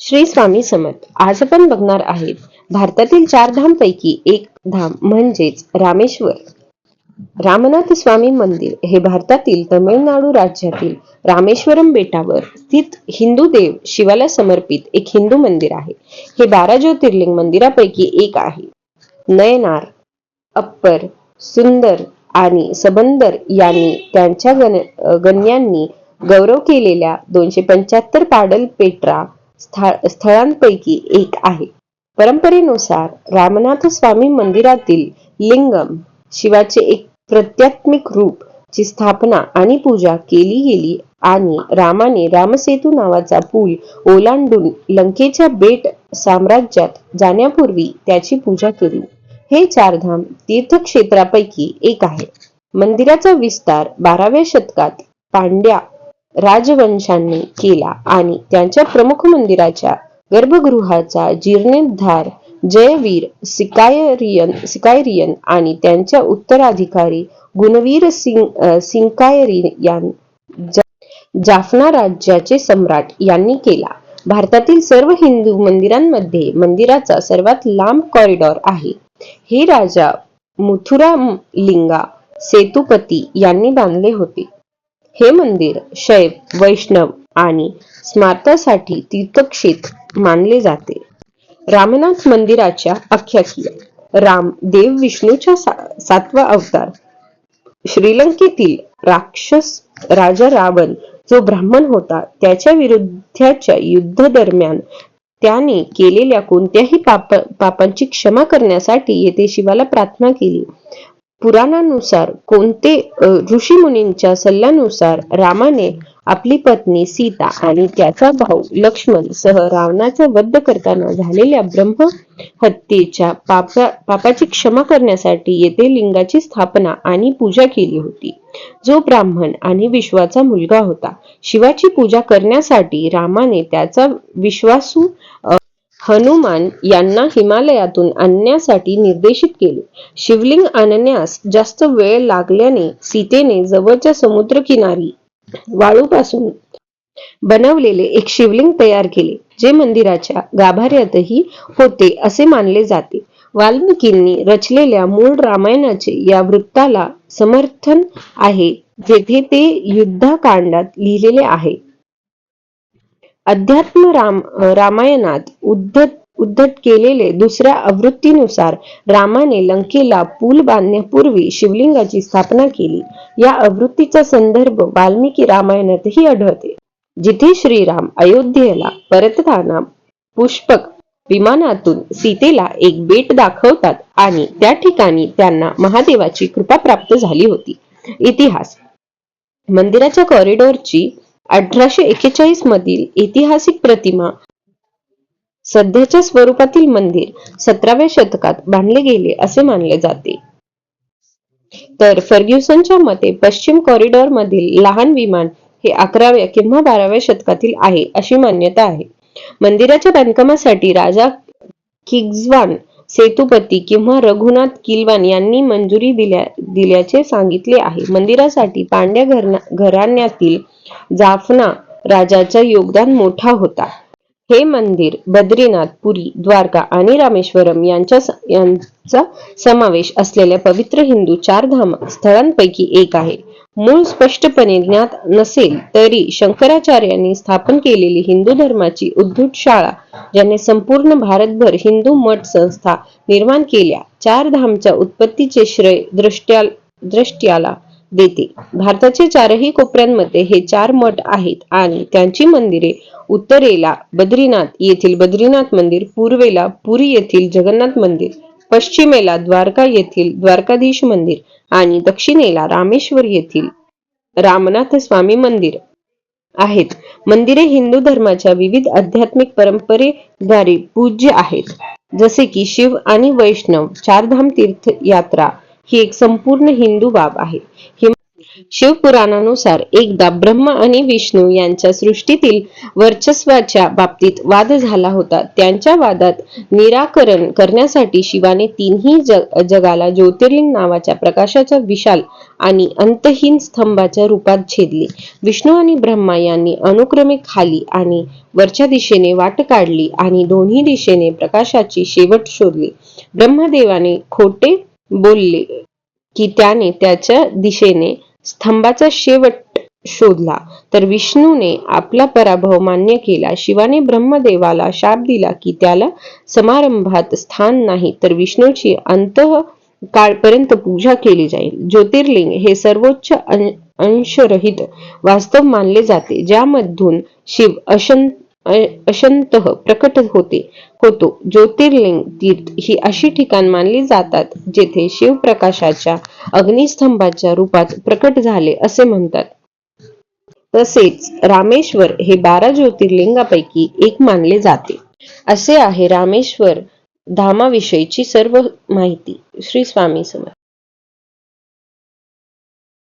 श्री स्वामी समर्थ. आज आपण बघणार आहेत भारतातील चार धाम पैकी एक धाम म्हणजेच रामेश्वर. रामनाथ स्वामी मंदिर हे भारतातील तमिळनाडू राज्यातील रामेश्वरम बेटावर स्थित हिंदू देव शिवाला समर्पित एक हिंदू मंदिर आहे. हे बारा ज्योतिर्लिंग मंदिरापैकी एक आहे. नयनार अप्पर सुंदर आणि सबंदर यांनी त्यांच्या गण गण्यांनी गौरव केलेल्या दोनशे पंच्याहत्तर पाडल पेट्रा स्थळांपैकी एक आहे. परंपरेनुसार रामनाथ स्वामी मंदिरातील लिंगम शिवाचे एक प्रत्यात्मिक रूप ची स्थापना आणि पूजा केली गेली आणि रामाने रामसेतू नावाचा पूल ओलांडून लंकेच्या बेट साम्राज्यात जाण्यापूर्वी त्याची पूजा केली. हे चारधाम तीर्थक्षेत्रापैकी एक आहे. मंदिराचा विस्तार बाराव्या शतकात पांड्या राजवंशांनी केला आणि त्यांच्या प्रमुख मंदिराच्या गर्भगृहाचा जीर्णोद्धार जयवीर सिकायरियन सिकायरियन आणि त्यांच्या उत्तराधिकारी गुणवीर सिंग सिंकायरियन जाफना राज्याचे सम्राट यांनी केला. भारतातील सर्व हिंदू मंदिरांमध्ये मंदिराचा सर्वात लांब कॉरिडॉर आहे. हे राजा मुथुरा लिंगा सेतुपती यांनी बांधले होते. हे मंदिर शैव वैष्णव आणि स्मारतासाठी तीर्थक्षेत्र मानले जाते. रामनाथ मंदिराच्या आख्यायिका राम देव विष्णूच्या सा- सातवा अवतार. श्रीलंकेतील राक्षस राजा रावण जो ब्राह्मण होता त्याच्या विरुद्धच्या युद्ध दरम्यान त्याने केलेल्या कोणत्याही पाप पापांची क्षमा करण्यासाठी येथे शिवाला प्रार्थना केली. पुराणानुसार कोणते ऋषी मुनींच्या सल्ल्यानुसार रामाने आपली पत्नी सीता आणि त्याचा भाऊ लक्ष्मण सह रावणाचा वध करताना झालेल्या ब्रह्म हत्येच्या पापा पापाची क्षमा करण्यासाठी येथे लिंगाची स्थापना आणि पूजा केली होती. जो ब्राह्मण आणि विश्वाचा मुलगा होता. शिवाची पूजा करण्यासाठी रामाने त्याचा विश्वासू हनुमान यांना हिमालयातून आणण्यासाठी निर्देशित केले. शिवलिंग आणण्यास जास्त वेळ लागल्याने सीतेने जवळच्या समुद्रकिनारी वाळूपासून बनवलेले एक शिवलिंग तयार केले जे मंदिराच्या गाभाऱ्यातही होते असे मानले जाते. वाल्मिकींनी रचलेल्या मूळ रामायणाचे या वृत्ताला समर्थन आहे जेथे ते युद्धकांडात लिहिलेले आहे. अध्यात्म राम रामायणात उद्धत उद्धट केलेले दुसऱ्या आवृत्तीनुसार रामाने लंकेला पूल बांधण्यापूर्वी शिवलिंगाची स्थापना केली. या आवृत्तीचा संदर्भ वाल्मिकी रामायणातही आढळते. जिथे श्रीराम अयोध्येला परतताना पुष्पक विमानातून सीतेला एक बेट दाखवतात आणि त्या ठिकाणी त्यांना महादेवाची कृपा प्राप्त झाली होती. इतिहास. मंदिराच्या कॉरिडॉरची अठराशे एकेचाळीस मधील ऐतिहासिक प्रतिमा सध्याच्या स्वरूपातील मंदिर सतराव्या शतकात बांधले गेले असे मानले जाते. तर फर्ग्युसनच्या मते पश्चिम कॉरिडॉर मधील लहान विमान हे अकराव्या किंवा बाराव्या शतकातील आहे अशी मान्यता आहे. मंदिराच्या बांधकामासाठी राजा किग्जवान सेतुपती किंवा रघुनाथ किलवान यांनी मंजुरी दिल्या दिल्याचे सांगितले आहे. मंदिरासाठी पांड्या घरना- घराण्यातील जाफना राजाचा योगदान मोठा होता. हे मंदिर बद्रीनाथ पुरी द्वारका आणि रामेश्वरम यांच्या यांचा समावेश असलेल्या पवित्र हिंदू चार धाम स्थळांपैकी एक आहे. मूळ स्पष्टपणे ज्ञात नसेल तरी शंकराचार्यांनी स्थापन केलेली हिंदू धर्माची उद्धट शाळा ज्याने संपूर्ण भारतभर हिंदू मठ संस्था निर्माण केल्या. चार धामच्या उत्पत्तीचे श्रेय दृष्ट्या दृष्ट्याला देते. भारताच्या चारही कोपऱ्यांमध्ये हे चार मठ आहेत आणि त्यांची मंदिरे उत्तरेला बद्रीनाथ येथील बद्रीनाथ मंदिर पूर्वेला पुरी येथील जगन्नाथ मंदिर पश्चिमेला द्वारका येथील द्वारकाधीश मंदिर आणि दक्षिणेला रामेश्वर येथील रामनाथ स्वामी मंदिर आहेत. मंदिरे हिंदू धर्माच्या विविध आध्यात्मिक परंपरेद्वारे पूज्य आहेत. जसे की शिव आणि वैष्णव चारधाम तीर्थ यात्रा ही एक संपूर्ण हिंदू बाब आहे. शिवपुराणानुसार एकदा ब्रह्मा आणि विष्णू यांच्या सृष्टीतील वर्चस्वाच्या बाबतीत वाद झाला होता. त्यांच्या वादात निराकरण करण्यासाठी शिवाने तीनही जग जगाला ज्योतिर्लिंग नावाच्या प्रकाशाच्या विशाल आणि अंतहीन स्तंभाच्या रूपात छेदले. विष्णू आणि ब्रह्मा यांनी अनुक्रमे खाली आणि वरच्या दिशेने वाट काढली आणि दोन्ही दिशेने प्रकाशाची शेवट शोधली. ब्रह्मदेवाने खोटे बोलले की त्याने त्याच्या दिशेने स्तंभाचा शेवट शोधला. तर विष्णूने आपला पराभव मान्य केला. शिवाने ब्रह्मदेवाला शाप दिला की त्याला समारंभात स्थान नाही तर विष्णूची अंत काळपर्यंत पूजा केली जाईल. ज्योतिर्लिंग हे सर्वोच्च अं- अंशरहित वास्तव मानले जाते ज्यामधून शिव अशं अशंत प्रकट होते. होतो. ज्योतिर्लिंग तीर्थ ही अशी ठिकाण मानली जातात जेथे शिव प्रकाशाच्या अग्निस्तंभाच्या रूपात प्रकट झाले असे म्हणतात. तसेच रामेश्वर हे बारा ज्योतिर्लिंगापैकी एक मानले जाते. असे आहे रामेश्वर धामाविषयीची सर्व माहिती. श्री स्वामी समर्थ.